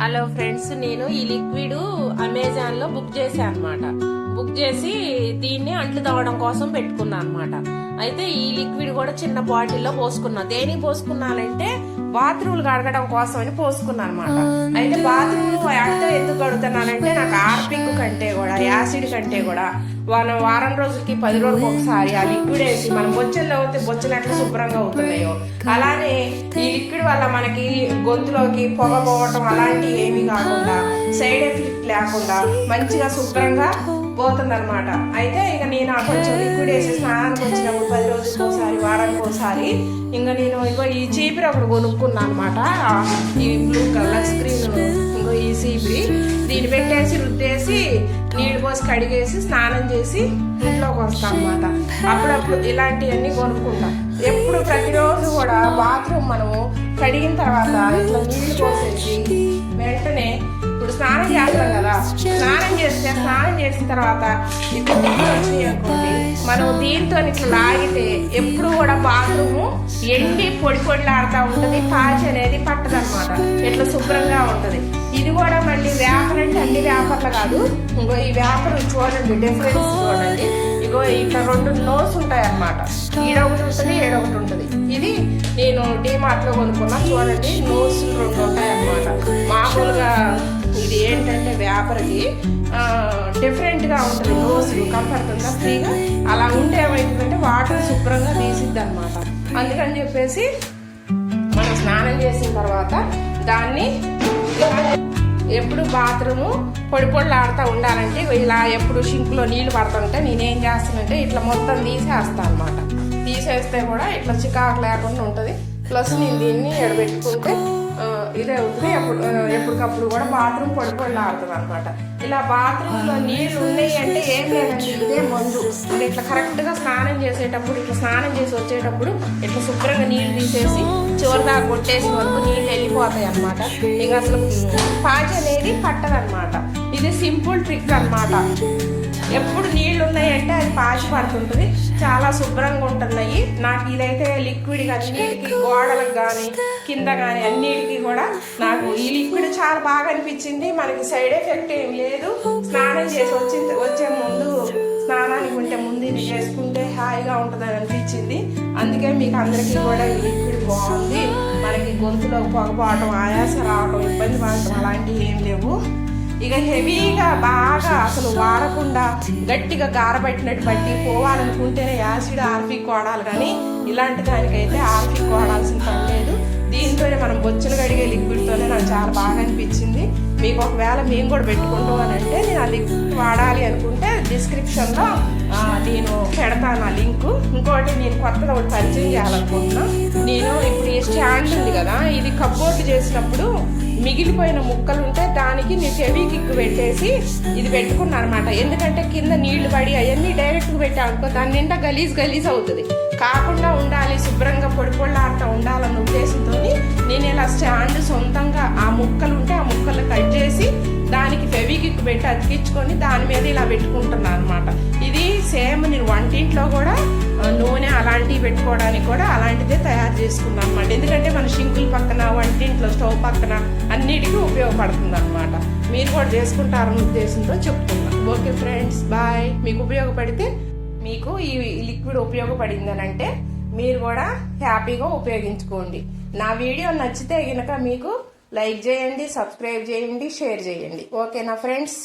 Hello friends నేను ఈ liquid అమెజాన్లో బుక్ చేశాను అనమాట బుక్ చేసి దీన్ని అంట్లు తవ్వడం కోసం పెట్టుకున్నా అనమాట అయితే ఈ లిక్విడ్ కూడా చిన్న బాటిల్లో పోసుకున్నా. దేనికి పోసుకున్నానంటే బాత్రూమ్లు కడగడం కోసం అని పోసుకున్నాను అనమాట అయితే బాత్రూమ్ అడితే ఎందుకు కడుగుతున్నానంటే నాకు ఆర్పింగ్ కంటే కూడా యాసిడ్ కంటే కూడా మనం వారం రోజులకి పది రోజులకి ఒకసారి ఆ లిక్విడ్ వేసి మనం బొచ్చల్లో అవుతే బొచ్చలు ఎట్లా శుభ్రంగా అవుతున్నాయో. అలానే ఈ లిక్విడ్ వల్ల మనకి గొంతులోకి పొగ పోవటం అలాంటివి ఏమీ కాకుండా సైడ్ ఎఫెక్ట్ లేకుండా మంచిగా శుభ్రంగా పోతుందన్నమాట. అయితే ఇక నేను ఆ కొంచెం లిక్విడ్ వేసి స్నానానికి వచ్చినప్పుడు పది రోజులకు ఒకసారి వారానికి ఒకసారి ఇంకా నేను ఇగో ఈ చీపిరి ఒకటి కొనుక్కున్నా అనమాట ఈ బ్లూ కలర్ స్క్రీన్ ఇంకో ఈ చీపిరి. దీన్ని పెట్టేసి రుద్దేసి నీళ్ళు పోసి కడిగేసి స్నానం చేసి ఇంట్లోకి వస్తాను అనమాట అప్పుడప్పుడు ఇలాంటివన్నీ కొనుక్కుంటాం. ఎప్పుడు ప్రతిరోజు కూడా బాత్రూమ్ మనము కడిగిన తర్వాత ఇట్లా నీళ్ళు పోసేసి వెంటనే ఇప్పుడు స్నానం చేస్తాం కదా. స్నానం చేస్తే స్నానం చేసిన తర్వాత ఇట్లా వచ్చినాయి అనుకోండి. మనం దీంతో ఇట్లా లాగితే ఎప్పుడు కూడా బాత్రూము ఎండి పొడి పొడిలాడుతూ ఉంటుంది. పాచి అనేది పట్టదనమాట ఇట్లా శుభ్రంగా ఉంటుంది. ఇది కూడా మళ్ళీ వేపర్ అంటే అన్ని వేపర్లు కాదు. ఇంకో ఈ వేపర్ చూడండి డిఫరెన్స్ చూడండి. ఇగో ఇట్లా రెండు నోస్ ఉంటాయి అన్నమాట ఈడొకటి ఉంటుంది ఏడొకటి ఉంటుంది. ఇది నేను డీమార్ట్లో కొనుక్కున్నా. చూడండి నోస్ రెండు ఉంటాయి అన్నమాట మామూలుగా ఇది ఏంటంటే వేపర్కి డిఫరెంట్గా ఉంటుంది. నోస్ కంఫర్ట్గా ఫ్రీగా అలా ఉంటే ఏమవుతుందంటే వాటర్ శుభ్రంగా తీసిద్ది అనమాట అందుకని చెప్పేసి మనం స్నానం చేసిన తర్వాత దాన్ని ఎప్పుడు బాత్రూము పొడి పొడిలాడుతూ ఉండాలంటే ఇలా ఎప్పుడు షింక్లో నీళ్ళు పడుతుంటే నేనేం చేస్తానంటే ఇట్లా మొత్తం తీసేస్తాను అనమాట తీసేస్తే కూడా ఇట్లా చికాకు లేకుండా ఉంటుంది. ప్లస్ నేను దీన్ని ఎడబెట్టుకుంటే ఇదే అవుతుంది ఎప్పుడు ఎప్పటికప్పుడు కూడా బాత్రూమ్ పొడి ఆడుతుంది అనమాట. ఇలా బాత్రూంలో నీళ్ళు ఉన్నాయి అంటే ఏం లేదండి ఇదే మందు. అంటే ఇట్లా కరెక్ట్గా స్నానం చేసేటప్పుడు ఇట్లా స్నానం చేసి వచ్చేటప్పుడు ఇట్లా శుభ్రంగా నీళ్ళు తీసేసి చివరిదా కొట్టేసి వరకు నీళ్ళు వెళ్ళిపోతాయి అనమాట. ఇక అసలు పాచి అనేది పట్టదనమాట. ఇది సింపుల్ ట్రిక్ అన్నమాట పాచి పడుతుంటుంది. చాలా శుభ్రంగా ఉంటున్నాయి. నాకు ఇదైతే లిక్విడ్ అన్నిటికి గోడలకు కానీ కింద కానీ అన్నిటికీ కూడా నాకు ఈ లిక్విడ్ చాలా బాగా అనిపించింది. మనకి సైడ్ ఎఫెక్ట్ ఏం లేదు. స్నానం చేసి వచ్చిన వచ్చే ముందు స్నానానికి ఉంటే ముందు ఇది చేసుకుంటే హాయిగా ఉంటుందని అనిపించింది. అందుకే మీకు అందరికీ కూడా ఈ లిక్విడ్ బాగుంది. మనకి గొంతులో పొగపోవటం ఆయాస రావటం ఇబ్బంది పడటం అలాంటివి ఏం లేవు. ఇక హెవీగా బాగా అసలు వాడకుండా గట్టిగా గారబెట్టినట్టు బట్టి పోవాలనుకుంటేనే యాసిడ్ ఆర్ఫిక్ వాడాలి కానీ ఇలాంటి దానికైతే ఆర్ఫిక్ వాడాల్సిన పని లేదు. దీంతోనే మనం బొచ్చులు కడిగే లిక్విడ్తోనే నాకు చాలా బాగా అనిపించింది. మీకు ఒకవేళ మేము కూడా పెట్టుకుంటాం అని అంటే నేను ఆ లిక్విడ్ వాడాలి అనుకుంటే డిస్క్రిప్షన్లో నేను పెడతాను ఆ లింక్ ఇంకోటి నేను కొత్తగా ఒకటి పరిచయం చేయాలనుకుంటున్నాను నేను ఇప్పుడు ఈ స్టాండ్ ఉంది కదా ఇది కప్బోర్డ్ చేసినప్పుడు మిగిలిపోయిన ముక్కలు ఉంటే దానికి నేను ఫెవీ పెట్టేసి ఇది పెట్టుకున్నా అనమాట ఎందుకంటే కింద నీళ్ళు పడి అవన్నీ డైరెక్ట్గా పెట్టానుకో దాని నిండా గలీజ్ గలీజ్ అవుతుంది. కాకుండా ఉండాలి శుభ్రంగా పొడి పొళ్ళాడుతూ ఉండాలన్న ఉద్దేశంతో నేను ఇలా స్టాండ్ సొంతంగా ఆ ముక్కలు ఉంటే ఆ ముక్కలు కట్ చేసి దానికి ఫెవికిక్ పెట్టి అతికించుకొని దాని మీద ఇలా పెట్టుకుంటున్నాను అనమాట ఇది సేమ్ నేను వంటింట్లో కూడా ఆ, పెట్టుకోవడానికి కూడా అలాంటిదే తయారు చేసుకున్నాను అనమాట ఎందుకంటే మన షింకుల పక్కన వంటింట్లో స్టవ్ పక్కన అన్నిటికీ ఉపయోగపడుతుంది అనమాట మీరు కూడా చేసుకుంటారన్న ఉద్దేశంతో చెప్తున్నా. Okay friends bye. మీకు ఉపయోగపడితే మీకు ఈ లిక్విడ్ ఉపయోగపడిందని అంటే మీరు కూడా హ్యాపీగా ఉపయోగించుకోండి. నా వీడియో నచ్చితే గనక మీకు లైక్ చేయండి సబ్స్క్రైబ్ చేయండి షేర్ చేయండి. ఓకేనా ఫ్రెండ్స్?